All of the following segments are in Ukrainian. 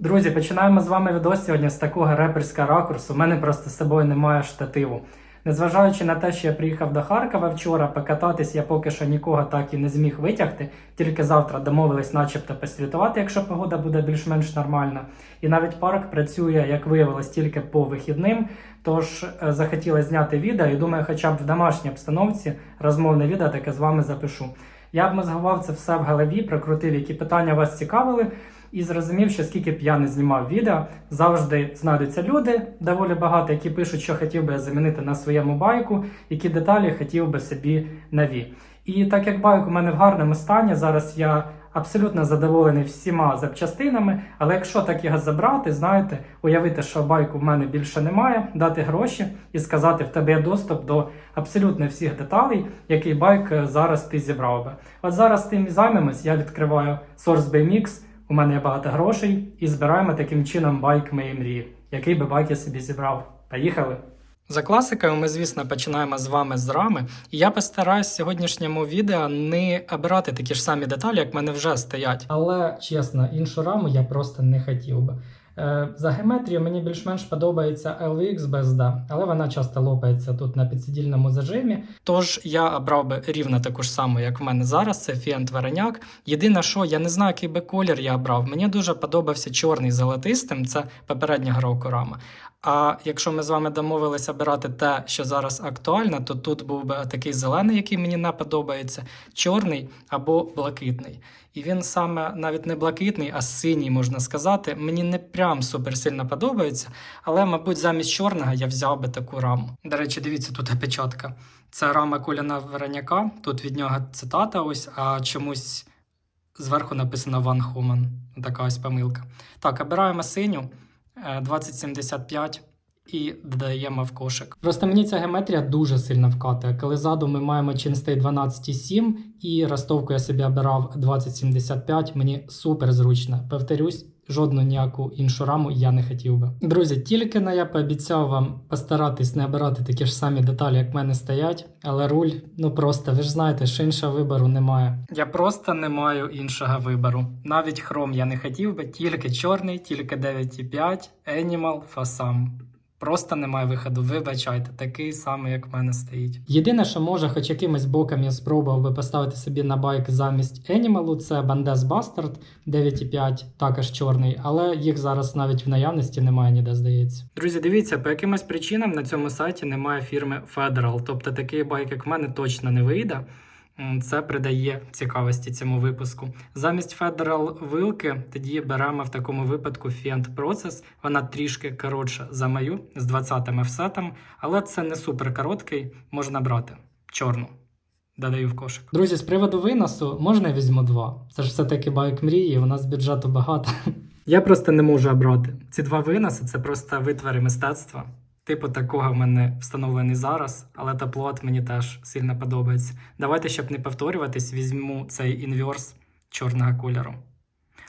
Друзі, починаємо з вами відос сьогодні з такого реперського ракурсу. У мене просто з собою немає штативу. Незважаючи на те, що я приїхав до Харкова вчора, покататись я поки що нікого так і не зміг витягти. Тільки завтра домовились, начебто, посвітувати, якщо погода буде більш-менш нормальна. І навіть парк працює, як виявилось, тільки по вихідним. Тож е, захотілося зняти відео і думаю, хоча б в домашній обстановці розмовне відео таке з вами запишу. Я б мозгував це все в голові, прокрутив, які питання вас цікавили, і зрозумів, що скільки б я не знімав відео, завжди знайдуться люди доволі багато, які пишуть, що хотів би я замінити на своєму байку, які деталі хотів би собі нові. І так як байк у мене в гарному стані, зараз я абсолютно задоволений всіма запчастинами, але якщо так його забрати, знаєте, уявити, що байку в мене більше немає, дати гроші і сказати, в тебе є доступ до абсолютно всіх деталей, який байк е, зараз ти зібрав би. От зараз тим і займемось, я відкриваю Source Mix, у мене є багато грошей, і збираємо таким чином байк моєї мрії, який би байк я собі зібрав. Поїхали! За класикою, ми, звісно, починаємо з вами з рами. І я постараюсь в сьогоднішньому відео не обирати такі ж самі деталі, як в мене вже стоять. Але чесно, іншу раму я просто не хотів би. Е, За геометрію мені більш-менш подобається LVX BSD, але вона часто лопається тут на підсидільному зажимі. Тож я обрав би рівно таку ж саму, як в мене зараз. Це Fiat Вареняк. Єдине, що я не знаю, який би колір я обрав. Мені дуже подобався чорний золотистим. Це попередня гровка рама. А якщо ми з вами домовилися обирати те, що зараз актуально, то тут був би такий зелений, який мені не подобається, чорний або блакитний. І він саме навіть не блакитний, а синій, можна сказати. Мені не прям супер сильно подобається, але, мабуть, замість чорного я взяв би таку раму. До речі, дивіться, тут опечатка. Це рама Коляна Вороняка. Тут від нього цитата, ось, а чомусь зверху написано Ван Хоман. Така ось помилка. Так, обираємо синю е, 2075 і додаємо в кошик. Просто мені ця геометрія дуже сильно вкатує. Коли ззаду ми маємо Chainstay 12.7 і ростовку я собі обирав 2075, мені супер зручно. Повторюсь, жодну ніяку іншу раму я не хотів би. Друзі, тільки на я пообіцяв вам постаратись не обирати такі ж самі деталі, як в мене стоять, але руль, ну просто ви ж знаєте, що іншого вибору немає. Я просто не маю іншого вибору. Навіть хром я не хотів би, тільки чорний, тільки 9,5, Animal, Fasam. Просто немає виходу, вибачайте, такий самий, як в мене стоїть. Єдине, що може, хоч якимось боком я спробував би поставити собі на байк замість Animal, це Bandes Bastard 9,5, також чорний, але їх зараз навіть в наявності немає ніде, здається. Друзі, дивіться, по якимось причинам на цьому сайті немає фірми Federal, тобто такий байк, як в мене, точно не вийде. Це придає цікавості цьому випуску. Замість Federal вилки тоді беремо в такому випадку Fient Process. Вона трішки коротша за мою з 20-м офсетом, але це не супер короткий, можна брати чорну. Додаю в кошик. Друзі, з приводу виносу можна я візьму два. Це ж все-таки байк мрії, у нас бюджету багато. Я просто не можу обрати. Ці два виноси це просто витвори мистецтва. Типу такого в мене встановлений зараз, але таплот мені теж сильно подобається. Давайте, щоб не повторюватись, візьму цей інверс чорного кольору.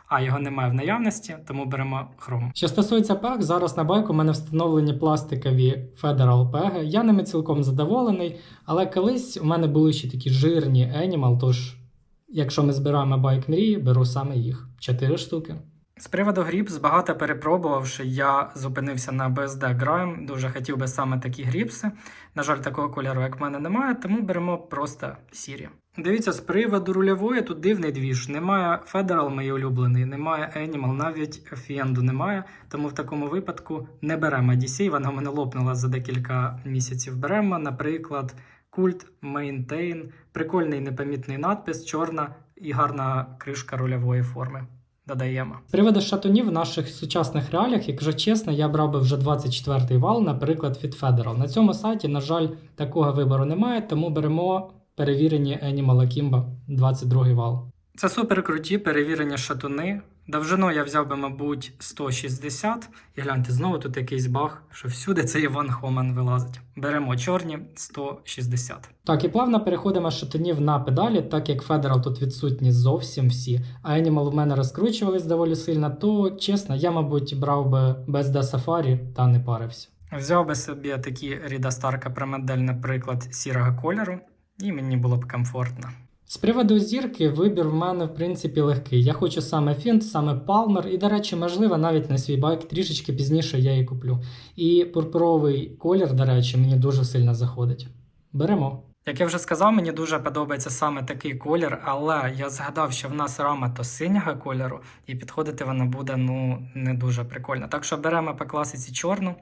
А його немає в наявності, тому беремо хром. Що стосується пег, зараз на байку у мене встановлені пластикові Federal пеги. Я ними цілком задоволений, але колись у мене були ще такі жирні Animal, тож, якщо ми збираємо байк мрії, беру саме їх. Чотири штуки. З приводу гріпс, багато перепробувавши, я зупинився на BSD Grime. Дуже хотів би саме такі гріпси. На жаль, такого кольору, як в мене, немає, тому беремо просто сірі. Дивіться, з приводу рульової тут дивний двіж. Немає Federal, мій улюблений, немає Animal, навіть Фіенду немає. Тому в такому випадку не беремо DC, вона в мене лопнула за декілька місяців. Беремо, наприклад, Культ Maintain, прикольний непомітний надпис, чорна і гарна кришка рульової форми додаємо. З приводу шатунів в наших сучасних реаліях, якщо чесно, я брав би вже 24-й вал, наприклад, від Federal. На цьому сайті, на жаль, такого вибору немає, тому беремо перевірені Animal Akimbo 22-й вал. Це супер круті перевірені шатуни. Довжину я взяв би, мабуть, 160. І гляньте, знову тут якийсь баг, що всюди цей Ван Хомен вилазить. Беремо чорні 160. Так, і плавно переходимо з шатунів на педалі, так як Federal тут відсутні зовсім всі, а Animal в мене розкручувались доволі сильно, то чесно, я, мабуть, брав би без D Safari та не парився. Взяв би собі такі Rida Star Capra наприклад, сірого кольору, і мені було б комфортно. З приводу зірки, вибір в мене в принципі легкий. Я хочу саме Фінт, саме Палмер, і, до речі, можливо, навіть на свій байк трішечки пізніше я її куплю. І пурпуровий колір, до речі, мені дуже сильно заходить. Беремо. Як я вже сказав, мені дуже подобається саме такий колір, але я згадав, що в нас рама то синього кольору, і підходити вона буде ну не дуже прикольно. Так що беремо по класиці чорну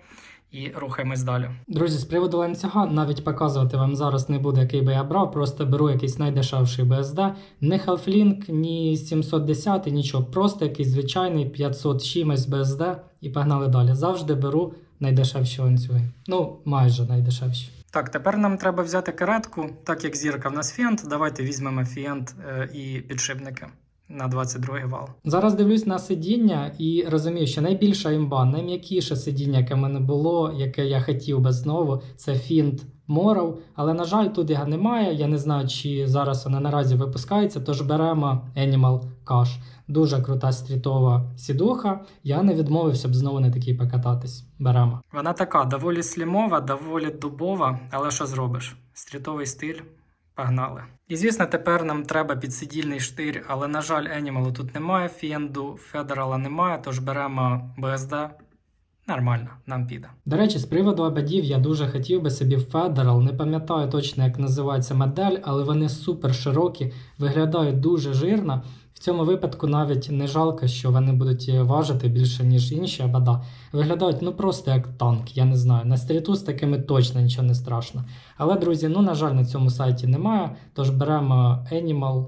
і рухаємось далі. Друзі, з приводу ланцюга навіть показувати вам зараз не буду, який би я брав, просто беру якийсь найдешевший BSD, не Halflink, ні 710, нічого, просто якийсь звичайний 500 чимось BSD і погнали далі. Завжди беру найдешевші ланцюги. Ну, майже найдешевші. Так, тепер нам треба взяти каретку, так як зірка в нас фіант, давайте візьмемо фіант е, і підшипники. На 22 вал. Зараз дивлюсь на сидіння і розумію, що найбільша імба, найм'якіше сидіння, яке в мене було, яке я хотів би знову, це Фінт Morrow. Але, на жаль, тут його немає. Я не знаю, чи зараз вона наразі випускається, тож беремо Animal Cash. Дуже крута стрітова сідуха. Я не відмовився б знову на такій покататись. Беремо. Вона така доволі слімова, доволі дубова, але що зробиш? Стрітовий стиль. Погнали. І звісно, тепер нам треба підсидільний штир, але, на жаль, Енімалу тут немає, фенду, Федерала немає, тож беремо BSD. Нормально, нам піде. До речі, з приводу ободів я дуже хотів би собі Federal. Не пам'ятаю точно, як називається модель, але вони супер широкі, виглядають дуже жирно. В цьому випадку навіть не жалко, що вони будуть важити більше, ніж інші обода. Виглядають ну просто як танк, я не знаю. На стріту з такими точно нічого не страшно. Але, друзі, ну, на жаль, на цьому сайті немає, тож беремо Animal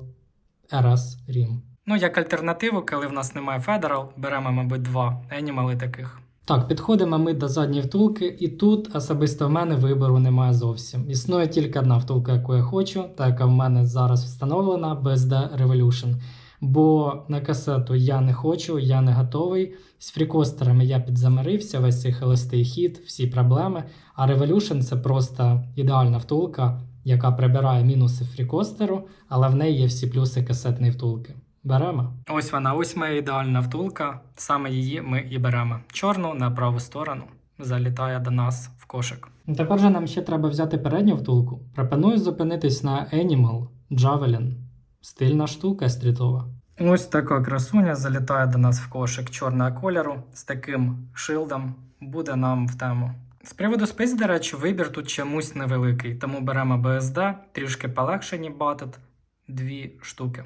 RS Rim. Ну, як альтернативу, коли в нас немає Federal, беремо, мабуть, два Animal таких. Так, підходимо ми до задньої втулки, і тут особисто в мене вибору немає зовсім. Існує тільки одна втулка, яку я хочу, та яка в мене зараз встановлена BSD Revolution. Бо на касету я не хочу, я не готовий. З фрікостерами я підзамирився, весь цей холостий хід, всі проблеми. А Revolution це просто ідеальна втулка, яка прибирає мінуси фрікостеру, але в неї є всі плюси касетної втулки. Беремо. Ось вона, ось моя ідеальна втулка. Саме її ми і беремо. Чорну на праву сторону залітає до нас в кошик. Тепер же нам ще треба взяти передню втулку. Пропоную зупинитись на Animal Javelin. Стильна штука стрітова. Ось така красуня залітає до нас в кошик чорного кольору з таким шилдом. Буде нам в тему. З приводу спиць, до речі, вибір тут чомусь невеликий, тому беремо BSD, трішки полегшені батет, дві штуки.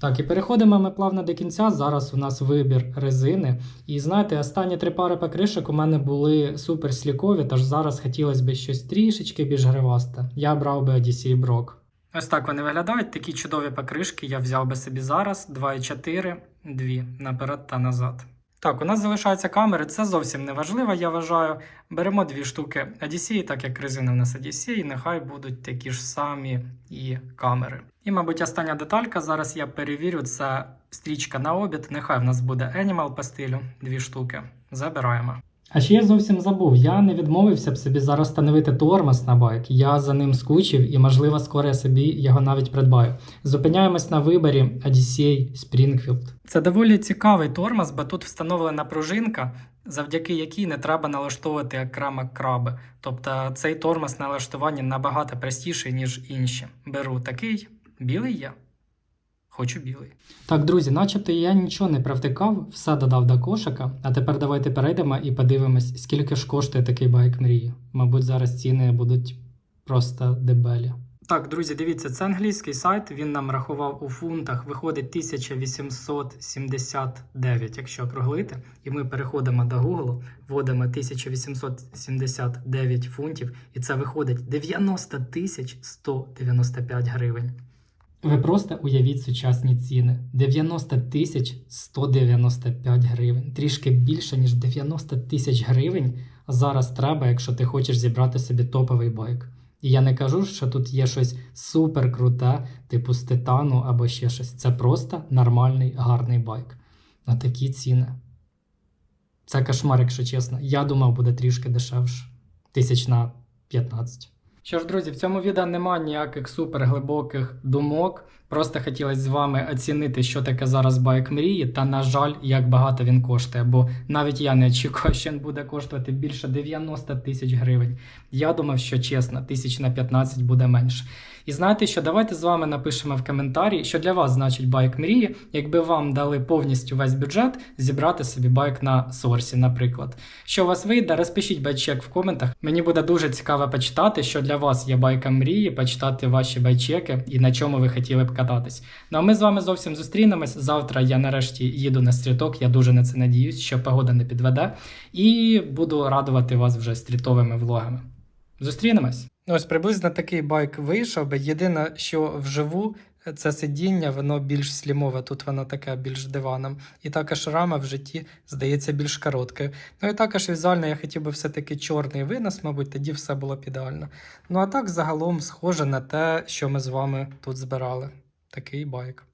Так, і переходимо ми плавно до кінця. Зараз у нас вибір резини. І знаєте, останні три пари покришок у мене були супер слікові, тож зараз хотілося б щось трішечки більш гривасте. Я брав би Odyssey Brock. Ось так вони виглядають. Такі чудові покришки я взяв би собі зараз. 2,4, 2 наперед та назад. Так, у нас залишаються камери, це зовсім не важливо, я вважаю. Беремо дві штуки Odyssey, так як резина в нас Odyssey, нехай будуть такі ж самі і камери. І, мабуть, остання деталька. Зараз я перевірю, це стрічка на обід. Нехай в нас буде Animal по стилю, дві штуки. Забираємо. А ще я зовсім забув, я не відмовився б собі зараз встановити тормоз на байк. Я за ним скучив і, можливо, скоро я собі його навіть придбаю. Зупиняємось на виборі Odyssey Springfield. Це доволі цікавий тормоз, бо тут встановлена пружинка, завдяки якій не треба налаштовувати окремо краби. Тобто цей тормоз на налаштуванні набагато простіший, ніж інші. Беру такий, білий є. Хочу білий. Так, друзі, начебто я нічого не провтикав, все додав до кошика. А тепер давайте перейдемо і подивимось, скільки ж коштує такий байк мрії. Мабуть, зараз ціни будуть просто дебелі. Так, друзі, дивіться, це англійський сайт. Він нам рахував у фунтах. Виходить 1879, якщо округлити. І ми переходимо до Google, вводимо 1879 фунтів, і це виходить 90 тисяч 195 гривень. Ви просто уявіть сучасні ціни: 90 тисяч 195 гривень. Трішки більше, ніж 90 тисяч гривень зараз треба, якщо ти хочеш зібрати собі топовий байк. І я не кажу, що тут є щось супер круте, типу з титану або ще щось. Це просто нормальний гарний байк. На такі ціни. Це кошмар, якщо чесно. Я думав, буде трішки дешевше. Тисяч на 15. Що ж, друзі, в цьому відео немає ніяких суперглибоких думок. Просто хотілося з вами оцінити, що таке зараз байк мрії, та на жаль, як багато він коштує. Бо навіть я не очікував, що він буде коштувати більше 90 тисяч гривень. Я думав, що чесно, тисяч на 15 буде менше. І знаєте, що давайте з вами напишемо в коментарі, що для вас значить байк мрії, якби вам дали повністю весь бюджет зібрати собі байк на сорсі, наприклад. Що у вас вийде, розпишіть байчек в коментах. Мені буде дуже цікаво почитати, що для вас є байка мрії, почитати ваші байчеки і на чому ви хотіли б кататись. Ну а ми з вами зовсім зустрінемось. Завтра я нарешті їду на стріток. Я дуже на це надіюсь, що погода не підведе, і буду радувати вас вже стрітовими влогами. Зустрінемось. Ось приблизно такий байк вийшов. Єдине, що вживу це сидіння, воно більш слімове, тут воно таке більш диваном. І також рама в житті здається більш короткою. Ну і також візуально я хотів би все-таки чорний винос, мабуть, тоді все було б ідеально. Ну а так загалом схоже на те, що ми з вами тут збирали. Такий байк.